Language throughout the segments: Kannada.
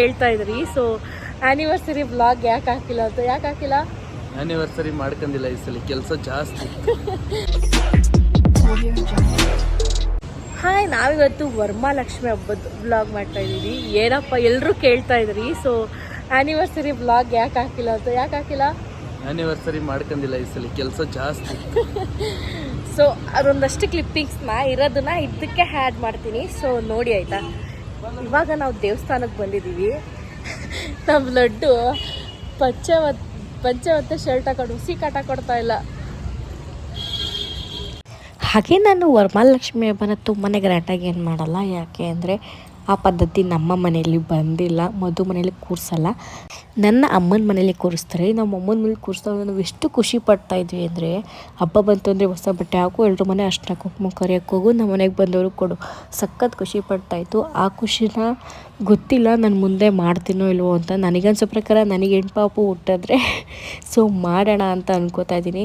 ಹೇಳ್ತಾ ಇದ್ರಿ. ಸೊ ಆನಿವರ್ಸರಿ ಬ್ಲಾಗ್ ಯಾಕೆ ಹಾಕಿಲ್ಲ ಅಂತ. ಯಾಕೆ ಹಾಕಿಲ್ಲ? ಆನಿವರ್ಸರಿ ಮಾಡ್ಕೊಂಡಿಲ್ಲ ಈ ಸಲ. ಕೆಲಸ ಜಾಸ್ತಿ. ಹಾಯ್ ನಾವಿವತ್ತು ವರಮಹಾಲಕ್ಷ್ಮಿ ಹಬ್ಬದ ಬ್ಲಾಗ್ ಮಾಡ್ತಾ ಇದ್ದೀವಿ. ಏನಪ್ಪ ಎಲ್ಲರೂ ಕೇಳ್ತಾ ಇದ್ರಿ? ಸೊ ಆನಿವರ್ಸರಿ ಬ್ಲಾಗ್ ಯಾಕೆ ಹಾಕಿಲ್ಲ ಅಂತ. ಯಾಕೆ ಹಾಕಿಲ್ಲ? ಆನಿವರ್ಸರಿ ಮಾಡ್ಕೊಂಡಿಲ್ಲ ಈ ಸಲ. ಕೆಲಸ ಜಾಸ್ತಿ. ಸೊ ಅದೊಂದಷ್ಟು ಕ್ಲಿಪ್ಪಿಂಗ್ಸ್ನ ಇರೋದನ್ನ ಇದಕ್ಕೆ ಹ್ಯಾಡ್ ಮಾಡ್ತೀನಿ. ಸೊ ನೋಡಿ ಆಯ್ತಾ. ಇವಾಗ ನಾವು ದೇವಸ್ಥಾನಕ್ಕೆ ಬಂದಿದ್ದೀವಿ. ನಮ್ಮ ಲಡ್ಡು ಪಂಚವತ್, ಪಂಚವತ್ತೆ ಶರ್ಟ್ ಹಾಕೊಂಡು ಹುಸಿ ಕಾಟ ಕೊಡ್ತಾ ಇಲ್ಲ. ಹಾಗೆ ನಾನು ವರಮಹಾಲಕ್ಷ್ಮಿ ಹಬ್ಬನ ತುಂಬಾ ಗ್ರ್ಯಾಂಡಾಗಿ ಏನು ಮಾಡಲ್ಲ, ಯಾಕೆ ಅಂದರೆ ಆ ಪದ್ಧತಿ ನಮ್ಮ ಮನೆಯಲ್ಲಿ ಬಂದಿಲ್ಲ, ಮಧು ಮನೆಯಲ್ಲಿ ಕೂರಿಸಲ್ಲ. ನನ್ನ ಅಮ್ಮನ ಮನೇಲಿ ಕೂರಿಸ್ತಾರೆ. ನಮ್ಮ ಅಮ್ಮನ ಮನೇಲಿ ಕೂರಿಸಿದಾಗ ನಾವು ಎಷ್ಟು ಖುಷಿ ಪಡ್ತಾ ಇದ್ವಿ ಅಂದರೆ, ಹಬ್ಬ ಬಂತು ಅಂದರೆ ಹೊಸ ಬಟ್ಟೆ ಹಾಕು ಎಲ್ಲರೂ ಮನೆ ಅಷ್ಟನ್ನ ಕುಂಕುಮ ಕರೆಯೋಕ್ಕೆ ಹೋಗು, ನಮ್ಮ ಮನೆಗೆ ಬಂದವರು ಕೊಡು. ಸಖತ್ ಖುಷಿ ಪಡ್ತಾಯಿತ್ತು ಆ ಖುಷಿನ ಗೊತ್ತಿಲ್ಲ, ನಾನು ಮುಂದೆ ಮಾಡ್ತೀನೋ ಇಲ್ವೋ ಅಂತ. ನನಗನ್ಸೋ ಪ್ರಕಾರ ನನಗೆ ಹೆಣ್ಪಾಪು ಹುಟ್ಟಿದ್ರೆ, ಸೊ ಮಾಡೋಣ ಅಂತ ಅನ್ಕೋತಾ ಇದ್ದೀನಿ.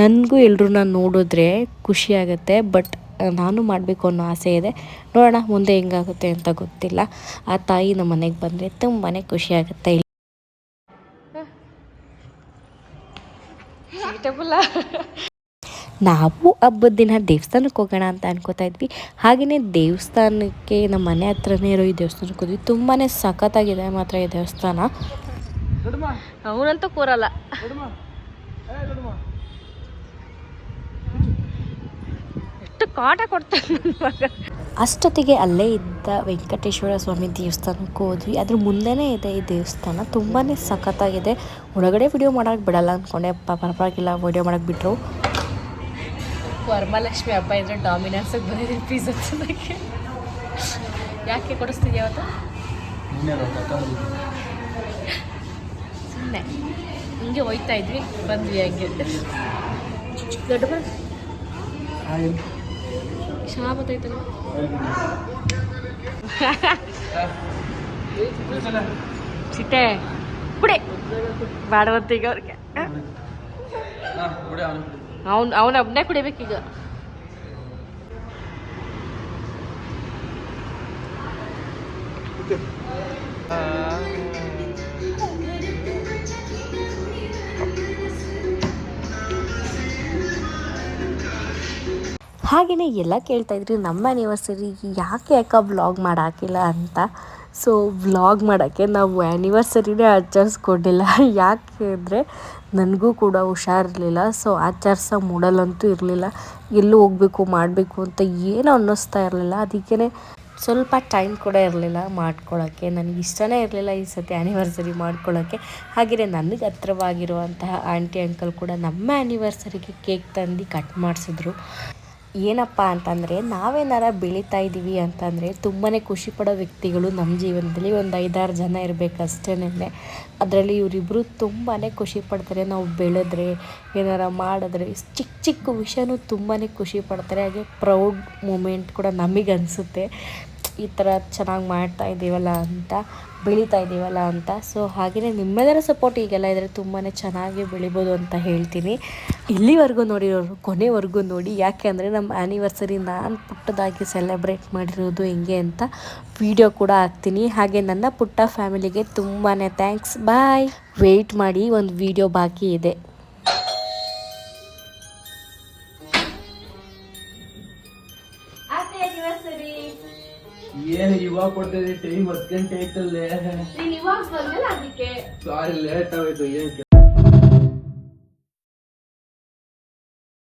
ನನಗೂ ಎಲ್ರನ್ನ ನೋಡಿದ್ರೆ ಖುಷಿ ಆಗುತ್ತೆ, ಬಟ್ ನಾನು ಮಾಡಬೇಕು ಅನ್ನೋ ಆಸೆ ಇದೆ. ನೋಡೋಣ ಮುಂದೆ ಹೆಂಗಾಗುತ್ತೆ ಅಂತ ಗೊತ್ತಿಲ್ಲ. ಆ ತಾಯಿ ನಮ್ಮ ಮನೆಗೆ ಬಂದರೆ ತುಂಬಾ ಖುಷಿಯಾಗುತ್ತೆ ನಾವು ಹಬ್ಬದ ದಿನ ದೇವಸ್ಥಾನಕ್ಕೆ ಹೋಗೋಣ ಅಂತ ಅನ್ಕೋತಾ ಇದ್ವಿ. ಹಾಗೆಯೇ ದೇವಸ್ಥಾನಕ್ಕೆ ನಮ್ಮ ಮನೆ ಹತ್ರನೇ ಇರೋ ಈ ದೇವಸ್ಥಾನಕ್ಕೆ ಹೋದ್ವಿ. ತುಂಬಾ ಸಖತ್ತಾಗಿದೆ ಮಾತ್ರ ಈ ದೇವಸ್ಥಾನ. ಅವನಂತೂ ಕೂರಲ್ಲ. ಕಾಟ ಕೊಡ್ತಾನೆ ಮಗ. ಅಷ್ಟೊತ್ತಿಗೆ ಅಲ್ಲೇ ಇದ್ದ ವೆಂಕಟೇಶ್ವರ ಸ್ವಾಮಿ ದೇವಸ್ಥಾನಕ್ಕೆ ಹೋದ್ವಿ. ಅದ್ರ ಮುಂದೆನೇ ಇದೆ ಈ ದೇವಸ್ಥಾನ. ತುಂಬಾ ಸಖತ್ತಾಗಿದೆ. ಒಳಗಡೆ ವಿಡಿಯೋ ಮಾಡೋಕ್ಕೆ ಬಿಡಲ್ಲ ಅಂದ್ಕೊಂಡೆ ಪರವಾಗಿಲ್ಲ. ವಿಡಿಯೋ ಮಾಡೋಕ್ಕೆ ಬಿಟ್ಟರು ವರಮಹಾಲಕ್ಷ್ಮಿ ಹಬ್ಬ ಇದ್ರೆ ಡಾಮಿನಾನ್ಸಿಗೆ ಬಂದಿದೆ ಪೀಸ್ ಹಚ್ಚೋದಕ್ಕೆ ಯಾಕೆ ಕೊಡಿಸ್ತೀನಿ ಅವತ್ತು? ಸುಮ್ಮನೆ ಹಿಂಗೆ ಹೋಯ್ತಾ ಇದ್ವಿ. ಬಂದ್ವಿ ಹಂಗೆ. ದೊಡ್ಡ ಬಾ ಚೆನ್ನಾಗಿ ಗೊತ್ತಾಯ್ತಲ್ಲ ಸಿಟ್ಟೆ ಬಿಡಿ ಬಾಡವಂತೀಗ ಅವ್ರಿಗೆ ಅವ್ನು ಅವನ ಒಬ್ಬನೇ ಕುಡಿಬೇಕೀಗ ಹಾಗೆಯೇ ಎಲ್ಲ ಕೇಳ್ತಾ ಇದ್ರಿ, ನಮ್ಮ ಆ್ಯನಿವರ್ಸರಿ ಯಾಕೆ ಯಾಕೆ ವ್ಲಾಗ್ ಮಾಡಾಕಿಲ್ಲ ಅಂತ? ಸೊ ವ್ಲಾಗ್ ಮಾಡೋಕ್ಕೆ ನಾವು ಆ್ಯನಿವರ್ಸರಿನೇ ಆಚರಿಸ್ಕೊಂಡಿಲ್ಲ. ಯಾಕೆ ಅಂದರೆ ನನಗೂ ಕೂಡ ಹುಷಾರಿರಲಿಲ್ಲ. ಸೊ ಆಚರಿಸೋ ಮೂಡಲ್ಲಂತೂ ಇರಲಿಲ್ಲ. ಎಲ್ಲೂ ಹೋಗಬೇಕು, ಮಾಡಬೇಕು ಅಂತ ಏನೂ ಅನ್ನಿಸ್ತಾ ಇರಲಿಲ್ಲ. ಅದಕ್ಕೇ ಸ್ವಲ್ಪ ಟೈಮ್ ಕೂಡ ಇರಲಿಲ್ಲ ಮಾಡ್ಕೊಳ್ಳೋಕ್ಕೆ ನನಗೆ ಇಷ್ಟನೇ ಇರಲಿಲ್ಲ ಈ ಸತಿ ಆ್ಯನಿವರ್ಸರಿ ಮಾಡ್ಕೊಳ್ಳೋಕ್ಕೆ ಹಾಗೆಯೇ ನನಗೆ ಹತ್ರವಾಗಿರುವಂತಹ ಆಂಟಿ ಅಂಕಲ್ ಕೂಡ ನಮ್ಮ ಆ್ಯನಿವರ್ಸರಿಗೆ ಕೇಕ್ ತಂದು ಕಟ್ ಮಾಡಿಸಿದ್ರು. ಏನಪ್ಪ ಅಂತಂದರೆ ನಾವೇನಾರ ಬೆಳೀತಾ ಇದ್ದೀವಿ ಅಂತಂದರೆ ತುಂಬಾ ಖುಷಿ ಪಡೋ ವ್ಯಕ್ತಿಗಳು ನಮ್ಮ ಜೀವನದಲ್ಲಿ ಒಂದು ಐದಾರು ಜನ ಇರಬೇಕು ಇರಬೇಕಷ್ಟೇನೆ. ಅದರಲ್ಲಿ ಇವರಿಬ್ಬರು ತುಂಬಾ ಖುಷಿ ಪಡ್ತಾರೆ. ನಾವು ಬೆಳೆದ್ರೆ, ಏನಾರ ಮಾಡಿದ್ರೆ ಚಿಕ್ಕ ಚಿಕ್ಕ ವಿಷಯನೂ ತುಂಬಾ ಖುಷಿ ಪಡ್ತಾರೆ. ಹಾಗೆ ಪ್ರೌಡ್ ಮೂಮೆಂಟ್ ಕೂಡ ನಮಗೆ ಅನಿಸುತ್ತೆ. ಈ ಥರ ಚೆನ್ನಾಗಿ ಮಾಡ್ತಾ ಇದ್ದೀವಲ್ಲ ಅಂತ, ಬೆಳೀತಾ ಇದ್ದೀವಲ್ಲ ಅಂತ. ಸೊ ಹಾಗೆಯೇ ನಿಮ್ಮೆಲ್ಲರ ಸಪೋರ್ಟ್ ಈಗೆಲ್ಲ ಇದ್ದರೆ ತುಂಬಾ ಚೆನ್ನಾಗಿ ಬೆಳಿಬೋದು ಅಂತ ಹೇಳ್ತೀನಿ. ಇಲ್ಲಿವರೆಗೂ ನೋಡಿರೋರು, ಕೊನೆವರೆಗೂ ನೋಡಿ, ಯಾಕೆ ಅಂದರೆ ನಮ್ಮ ಆ್ಯನಿವರ್ಸರಿ ನಾನು ಪುಟ್ಟದಾಗಿ ಸೆಲೆಬ್ರೇಟ್ ಮಾಡಿರೋದು ಹೆಂಗೆ ಅಂತ ವಿಡಿಯೋ ಕೂಡ ಹಾಕ್ತೀನಿ. ಹಾಗೆ ನನ್ನ ಪುಟ್ಟ ಫ್ಯಾಮಿಲಿಗೆ ತುಂಬಾ ಥ್ಯಾಂಕ್ಸ್ ಬಾಯ್ ವೆಯ್ಟ್ ಮಾಡಿ ಒಂದು ವಿಡಿಯೋ ಬಾಕಿ ಇದೆ. ಏನು ಇವಾಗ ಕೊಡ್ತಿದ್ರಿ? ಟೈಮ್ ಹತ್ತು ಗಂಟೆ ಆಯ್ತಲ್ಲೇ. ಸಾರಿ ಲೇಟ್ ಆಗೋಯ್ತು ಏನ್